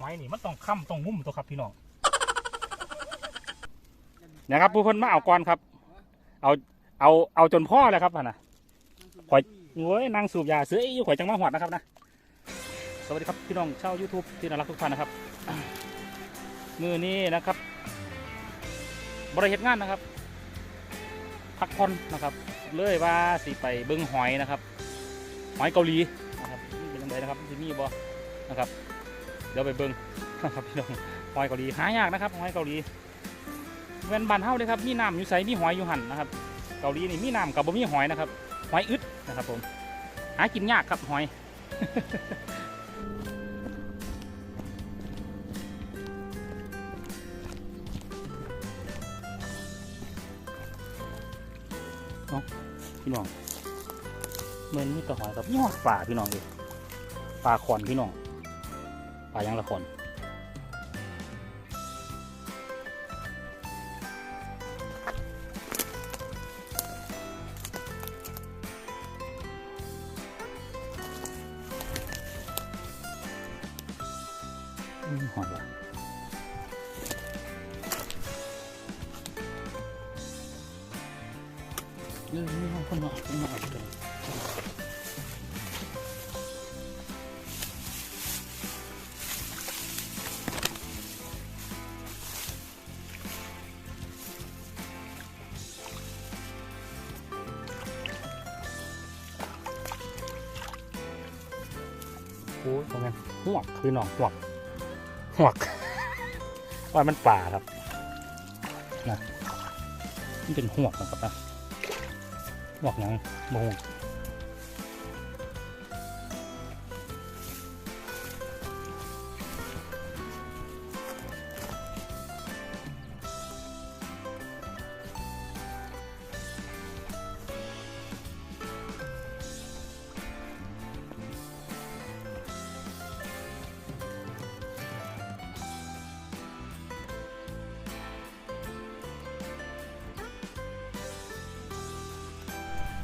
หอยนี่มันต้องค้ำต้องงุ้มตัวครับพี่น้องนะครับผู้คนมาเอาก่อนครับ เอาเอาเอาจนพ่อเลยครับนะข่อยโอ้ยนางสูบยาเสืออยู่ข่อยจังมาหวัดนะครับนะสวัสดีครับพี่น้องชาว YouTube ที่น่ารักทุกท่านนะครับมือนี้นะครับ บริเหตุงานนะครับพักผ่อนนะครับ เลยว่าสิไปเบิ้งหอยนะครับ หอยเกาหลีนะครับนี่เป็นยังไงนะครับที่มีบ่นะครับ เดี๋ยวไปเบิ้งครับพี่น้องหอยเกาหลีหายากนะครับหอยเกาหลีเว้นบานเฮาเลยครับมีน้ำอยู่ใสมีหอยอยู่หันนะครับ เกาหลีนี่มีน้ำกับบ่มีหอยนะครับหอยอึดนะครับผมหากินยากครับหอยพี่น้องเมือนมีแตะหอยครับนี่หอยป่าพี่น้องเลยปลาขอนพี่น้อง ปลายังละขอนอืมหอยว่ะเรื่องนี้คนมาคนมาเอาไปเลย หวกคือหนองหวกหวกว่ามันป่าครับนะมันเป็นหวกนะครับนะหวกหยังโมง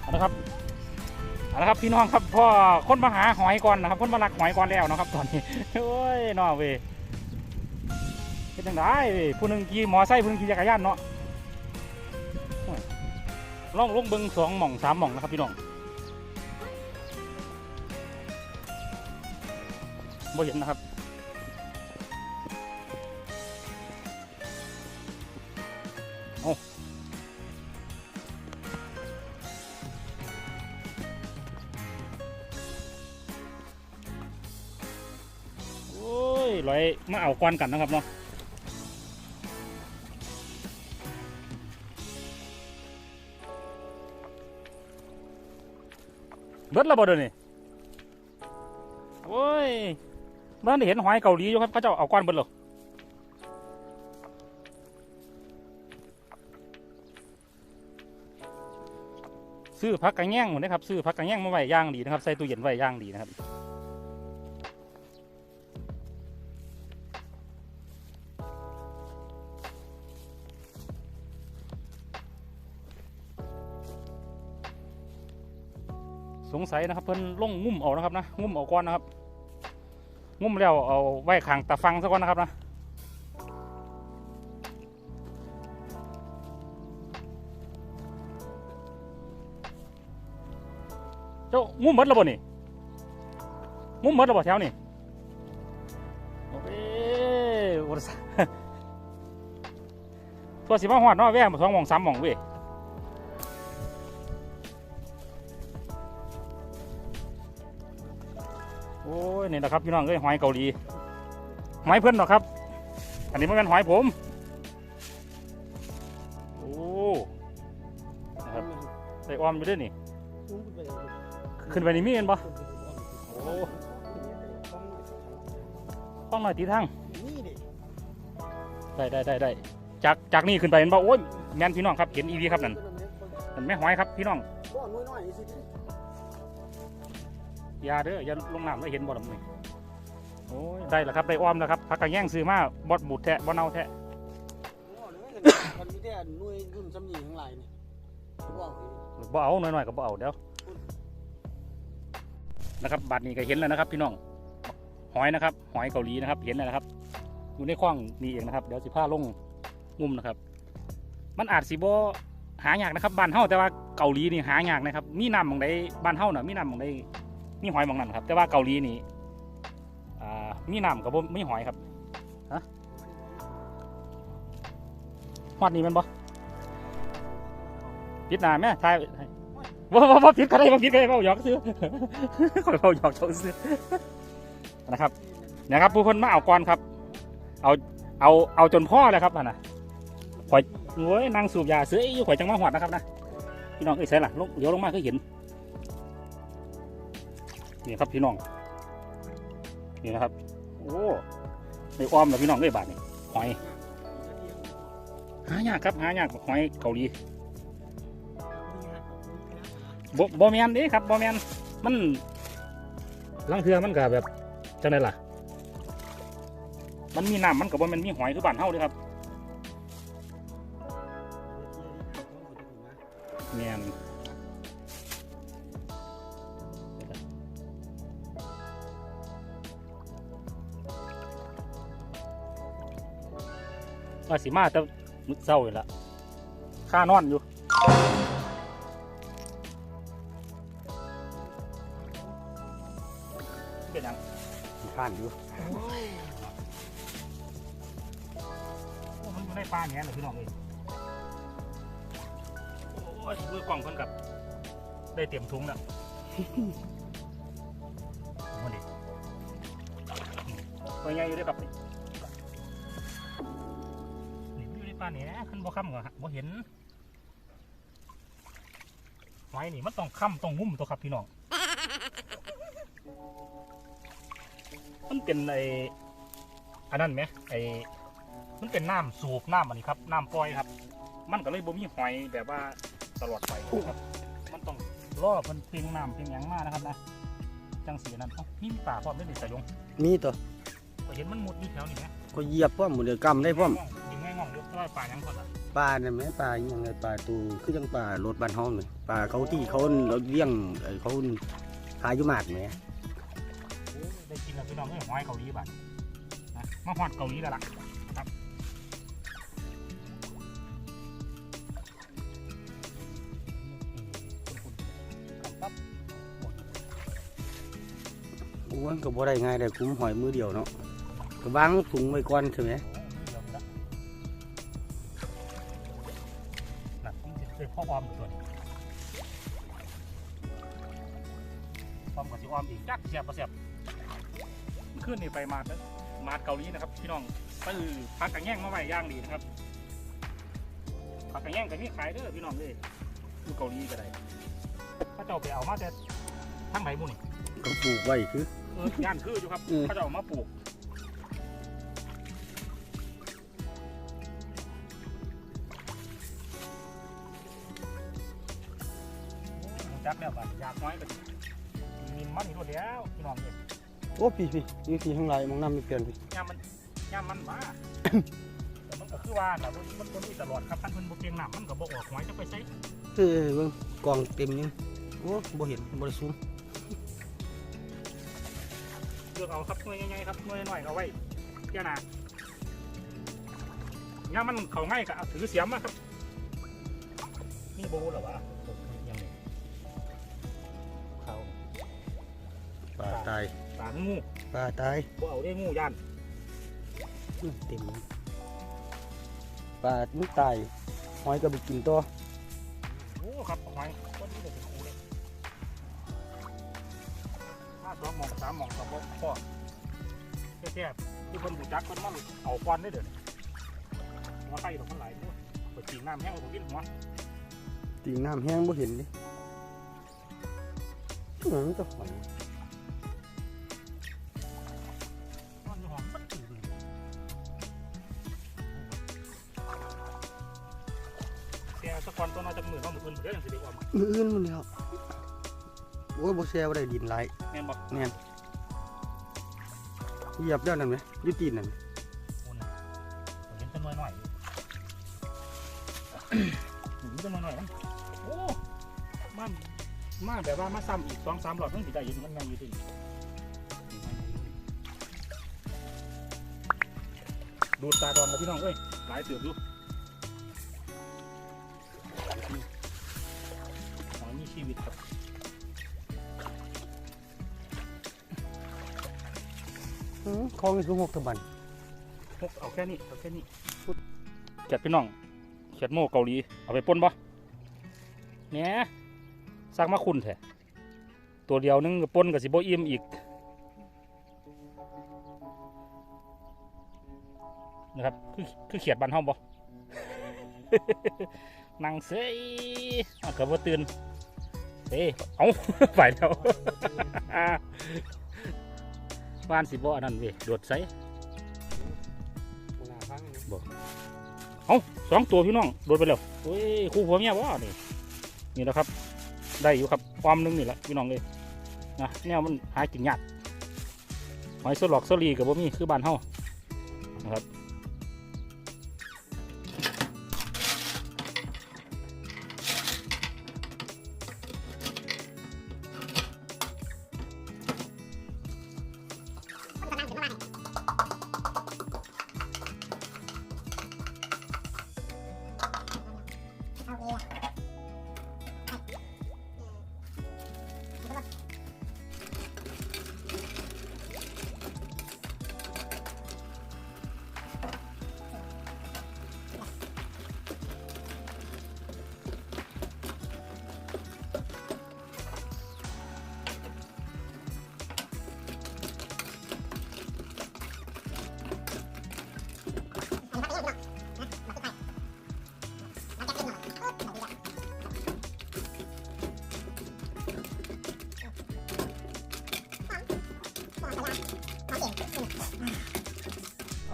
เอาละครับเอาละครับพี่น้องครับพ่อคนมาหาหอยก่อนนะครับคนมาลักหอยก่อนแล้วนะครับ ตอนนี้โอ้ยน้อเว้ยเป็นจังไดเว้ยผู้หนึ่งขี่มอไซค์ผู้หนึ่งขี่จักรยานเนาะโอ้ยลองลงเบิ้งสองหม่องสามหม่องนะครับพี่น้องบ่เห็นนะครับ มาเอากวนกันนะครับเนาะเบิดและบ่เดี๋ยนี้โอ้ยบ้านได้เห็นหอยเกาหลีอยู่ครับเขาเจ้าเอากวนเบิดเหรอซื้อพักกระแง่งหมดนะครับ ซื้อพักกระแง่งมาไว้ย่างดีนะครับ ใส่ตู้เย็นไว้ย่างดีนะครับ สงสัยนะครับเพิ่นลงงุ่มเอานะครับนะงุ่มเอาก้อนนะครับงุ่มแล้วเอาไว้ขังตะฟังซะก่อนนะครับนะเจ้างุ่มหมดแล้วบ่นี่งุ่มหมดแล้วบ่แถวนี่โอ้ยโอ้ยตัวสิมาหอดเนาะแว่มาสองหม่องสามหม่องเว้ย โอ้ยนี่นะครับพี่น้องเอ้ยหอยเกาหลีหอยเพื่อนหรอครับ อันนี้มันเป็นหอยผมโอ้นะครับใส่ออมอยู่ด้วยนี่ ขึ้นไปนี่มีเห็นปะโอ้ต้องหน่อยตีทางได้ได้ได้ได้จากจากนี่ขึ้นไปเห็นปะโอ้ยแมนพี่น้องครับเห็นอีวีครับนั่นนั่นแม่หอยครับพี่น้องบ่น้อ ยน้อยสิอย่าเด้ออย่าลงน้ำแล้วเห็นบ่ลำนี่โอ้ยได้แล้วครับได้ออมแล้วครับพักกระแย่งซื้อมาบดบูดแทะบ่เน่าแทะมันมีแต่หน่วยรุ่นสำนีทั้งหลายนี่บอกเลยบ่เอาหน่อยๆก็บ่เอาเดี๋ยวนะครับบัดนี้ก็เห็นแล้วนะครับ พี่น้องหหอยนะครับ หอยเกาหลีนะครับ เห็นแล้วนะครับ อยู่ในคลองนี่เองนะครับ เดี๋ยวสิผ้าลงมุมนะครับ มันอาจสิบ่หายากนะครับบ้านเฮาแต่ว่าเกาหลีนี่หายากนะครับ มีน้ำหมองใดบ้านเฮาน่ะมีน้ำหมองใด มีหอยมองนั้นครับ แต่ว่าเกาหลีนี่อ่ามีน้ำกับบ่มีหอยครับฮะฮอดนี่มันบ่ปิดหน้าแม่ทายบ่บ่บ่ปิดก็ได้บ่ปิดก็ได้บ่หยอกซื้อข่อยเว้าหยอกเจ้าซื้อนะครับนี่ยครับผู้คนมาเอาก่อนครับ เอาเอาเอาจนพ่อเลยครับนั่นะข่อยโอ้ยนางสูบยาเสืออยู่ข่อยจังมาหอดนะครับนะพี่น้องเอ้ยใส่ละลงเดี๋ยวลงมาก็เห็น นี่ครับพี่น้อง นี่นะครับ โอ้ในอ้อมแล้วพี่น้องเอ้บาทนี่หอยหายากครับหายากหอยเกาหลีบ่บ่แมนเด้ครับบ่แมนมันลังเทือมันก็แบบจังไดล่ะ มันมีน้ำมันก็บ่แมนมีหอยคือบ้านเฮาเด้ครับ ว่าสิมาแต่มึกเศร้าอยู่ละค่านอนอยู่เป็นหยังผ่านอยู่โอ้มันอยู่ในป่าเนี้ยเหรอพี่น้องเอ้ยโอ้ยมือกล่องคนกับได้เตรียมถุงแล้วมาดิตัวใหญ่อยู่ด้วยครับนี่ นี่อยู่ในป่าเนี้ยขึ้นบ่ค่ำก็บ่เห็นหอยนี่มันต้องค่ำต้องงุ่มตัวครับพี่น้องมันเป็นไออันนั้นไหมไอมันเป็นน้ำสูบน้ำอันนี้ครับน้ำปล่อยครับ มันก็เลยบ่มีหอยแบบว่าตลอดไปครับ มันต้องรอมันเพียงน้ำเพียงหยังมากนะครับนะจังสีนั้นเอ้านี่มีป่าพร้อมด้วยนี่สายยงมีตัวก็เห็นมันมุดอยู่แถวนี้ไหมก็เหยียบพร้อมหมดเดือกำได้พร้อม วว่าป่าหยังก่อนละปลาเนี่ยแม่ปลาอหยังไงปลาตูคือจังปลารถบ้านห้องเลยปลาเขาที่เขาเราเลี้ยงเอ่อเขาขายอยู่หมาดแหมโอ้ได้กินแล้วพี่น้องเอ้ยหอยเกาหลีบัดนะมาฮอดเกาหลีแล้วล่ะครับครับปั๊บโอ้ยก็บ่ได้ง่ายได้คุ้มหอยมือเดียวเนาะก็วางถุงไว้ก่อนใช่ไหมน่ะ มันสิเป็นพ่อออมอยู่ตัวนี้ออมกับสิออมอีกจักเสียบบ่เสียบขึ้นนี่ไปมาดนะมาดเกาหลีนะครับพี่น้องตื้อพักกระแง่งมาไว้ย่างดีนะครับพักกระแง่งก็มีขายเด้อพี่น้องเลยอยู่เกาหลีก็ได้ถ้าเจ้าไปเอามาแต่ทั้งไหนบุนี่ก็ปลูกไว้คือเออย่านคืออยู่ครับอืมเขาจะเอามาปลูก บัดอยากน้อยก็มีมันอยู่แล้วพี่น้องเลยโอ้พี่พี่นี่พี่ข้างไรมองน้ำมีเปลี่ยนพี่ย่ามมันย่ามมันมาแต่มันก็คือว่าน่ะมันมันบ่มีตลอดครับท่านเพิ่นบ่เก่งน้ำมันก็บ่ออกหอยจะไปใช้เออเบิ่งกล่องเต็มยังโอ้บ่เห็นบ่ได้ซูมเลือกเอาครับหน่วยใหญ่ๆครับหน่วยน้อยๆเอาไว้เที่ยหนาย่ามมันเข้าง่ายก็เอาถือเสียมมาครับนี่บ่รู้หรอวะ ปลาตายปลางูปลาตายบ่เอาได้งูย่านอื้อเต็มปลามึงตายหอยก็ไปกินตัวโอ้ครับหอยคนนี้เดี๋ยวเป็นครูเลยห้าสองหมองสามหมองกับบ่พ่อแค่ๆที่คนบูจักคนมาเอาควันได้เดี๋ยวนี้หัวไข่ดอกมันไหลด้วยไปจีงน้ำแห้งเอาไปกินหัวติงน้ำแห้งบ่เห็นดิอื้อตัวหอย กอนตัวน้อยจากมือน้องมืออื่นเดี๋ยวยังสิได้ออมมืออื่นมันแล้วโอ้ยบ่แซ่บ่ได้ดินหลแม่นบอกแม่นเหยียบแล้วนั่นไหมยุตีนนั่นไหมคุณเห็นต้นน้อยหน่อยเห็นต้นน้อยหน่อยโอ้มันมาแบบว่ามาซ้ำอีกสองสามหลอดต้องสิได้ยินมันไงอยู่ที่ดูดตาดอนกับพี่น้องเอ้ยหลายเสือบดู ชีวิตครับอืมของนี่คือหกตะบันพกเอาแค่นี้เอาแค่นี้เขียดพี่น้องเขียดโม่เกาหลี เอาไปป่นบ่เนี่ยสร้างมาคุณแท้ตัวเดียวนึงก็ป่นกับสิบ่อิ่มอีกนะครับคือคือเขียดบันห้องบ่นั่งเซยเอาเกิดว่าตื่น เอ้ยเอาไปแล้วบ้านสิบ่อันนั้นเว้ยโดดใส่สองตัวพี่น้องโดนไปแล้วโอ้ยคู่ผัวเมียว่านี่นี่แหละครับ ได้อยู่ครับความหนึงนี่แหละพี่น้องเลยนะแนวมันหากินยากหอยสลอกสลีกับบ่มีคือบ้านเฮานะครับ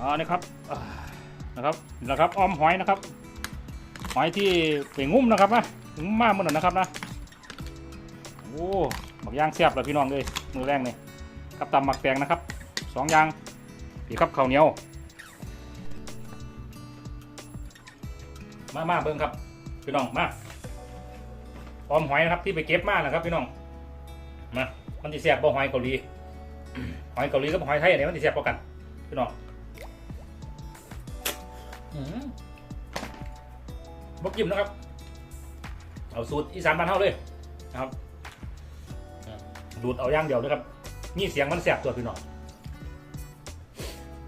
อ๋อนี่ครับนะครับนะครับอ้อมหอยนะครับ หอยที่ไปงุ้มนะครับนะงุ้มมากมันนะนะครับนะโอ้บักย่างเสียบเลยพี่น้องเลยมือแรงนี่กับตำหมักแตงนะครับสองอย่างพี่ครับข้าวเหนียว มามาเบิ้งครับพี่น้องมาออมหอยนะครับที่ไปเก็บมานะครับพี่น้องมามันจะแซ่บบ่หอยเกาหลีหอยเกาหลีกับหอยไทยอันไหนมันจะแซ่บกว่ากันพี่น้อง บกิมนะครับ เอาสูตรอีสานบ้านเฮาเลยนะครับ ดูดเอาย่างเดียวนะครับมีเสียงมันแสบตัวพี่น้อง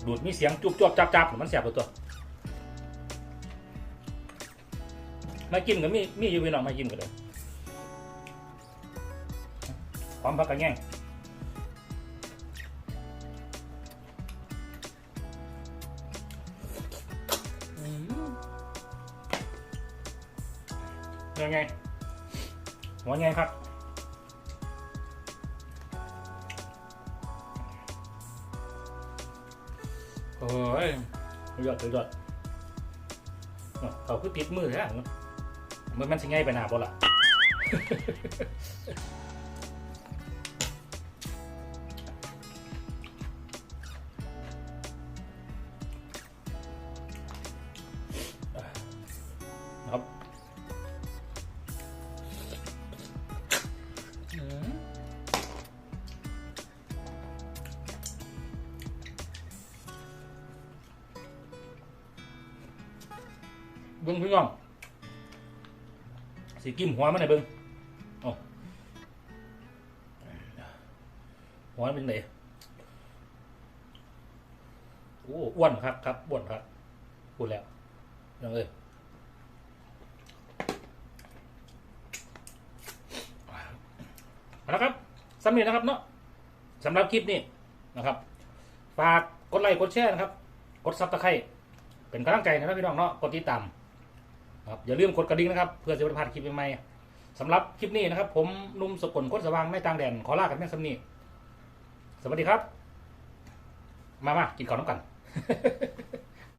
ดูดมีเสียงจุบจวบจับจับมันแสบตัวตัวมากินกับมีมีอยู่พี่น้องมากินกันเลยความพักกันแง่ง หัวไงครับโอ้ยยอดยอดเขาคือติดมือแท้มันมันสิง่ายไปหนาบ่ล่ะ เบิ้งพี่น้องสีกิมหัวมันไหนเบิ้งโอ้หัวมันเป็นไหนโอ้อ้วนครับครับอ้วนครับพูดแล้วยังเอ้ยเอาละครับสำเร็จนะครับเนาะสำหรับคลิปนี้นะครับ ฝากกดไลค์กดแชร์นะครับ กดซับสไครต์เป็นกำลังใจนะครับพี่น้องเนาะ กดติดตาม ครับอย่าลืมกดกระดิ่งนะครับ เพื่อจะไม่พลาดคลิปใหม่ๆสำหรับคลิปนี้นะครับ ผมนุ่มสกลโคตรสว่างไม่ต่างแดนขอลากันแม่สำนีสวัสดีครับ มามากินข้าวน้ำกัน